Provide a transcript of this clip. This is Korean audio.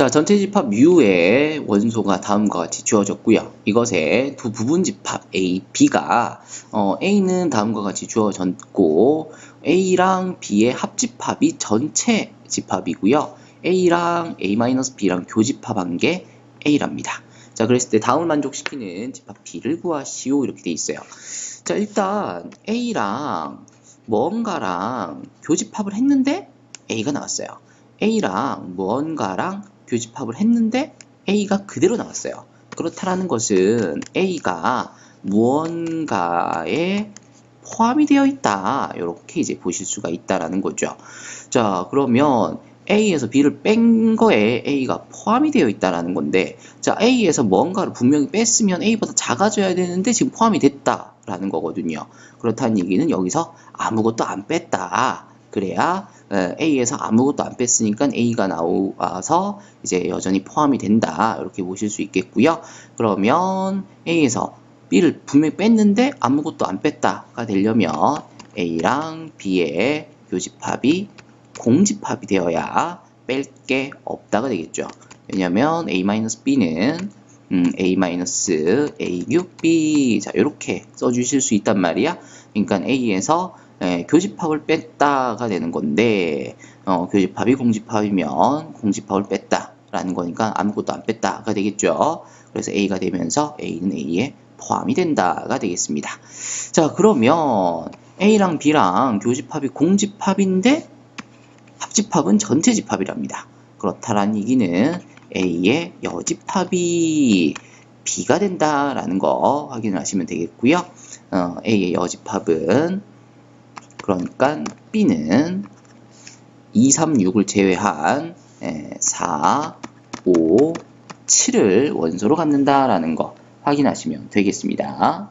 자, 전체 집합 U의 원소가 다음과 같이 주어졌고요. 이것의 두 부분 집합 A, B가 어, A는 다음과 같이 주어졌고 A랑 B의 합집합이 전체 집합이고요. A랑 A-B랑 교집합한 게 A랍니다. 자, 그랬을 때 다음을 만족시키는 집합 B를 구하시오 이렇게 돼 있어요. 자, 일단 A랑 뭔가랑 교집합을 했는데 A가 나왔어요. A랑 무언가랑 교집합을 했는데 A가 그대로 나왔어요. 그렇다라는 것은 A가 무언가에 포함이 되어 있다. 이렇게 이제 보실 수가 있다라는 거죠. 자, 그러면 A에서 B를 뺀 거에 A가 포함이 되어 있다라는 건데, 자, A에서 뭔가를 분명히 뺐으면 A보다 작아져야 되는데 지금 포함이 됐다라는 거거든요. 그렇다는 얘기는 여기서 아무것도 안 뺐다. 그래야 에, A에서 아무것도 안 뺐으니까 A가 나와서 이제 여전히 포함이 된다. 이렇게 보실 수 있겠고요. 그러면 A에서 B를 분명히 뺐는데 아무것도 안 뺐다가 되려면 A랑 B의 교집합이 공집합이 되어야 뺄 게 없다가 되겠죠. 왜냐면 A-B는 음, A-A6B 자 이렇게 써주실 수 있단 말이야. 그러니까 A에서 에, 교집합을 뺐다가 되는 건데 어, 교집합이 공집합이면 공집합을 뺐다라는 거니까 아무것도 안 뺐다가 되겠죠. 그래서 A가 되면서 A는 A에 포함이 된다가 되겠습니다. 자 그러면 A랑 B랑 교집합이 공집합인데 합집합은 전체 집합이랍니다. 그렇다라는 얘기는 A의 여집합이 B가 된다라는 거 확인을 하시면 되겠고요. 어, A의 여집합은 그러니까 B는 2, 3, 6을 제외한 에, 4, 5, 7을 원소로 갖는다라는 거 확인하시면 되겠습니다.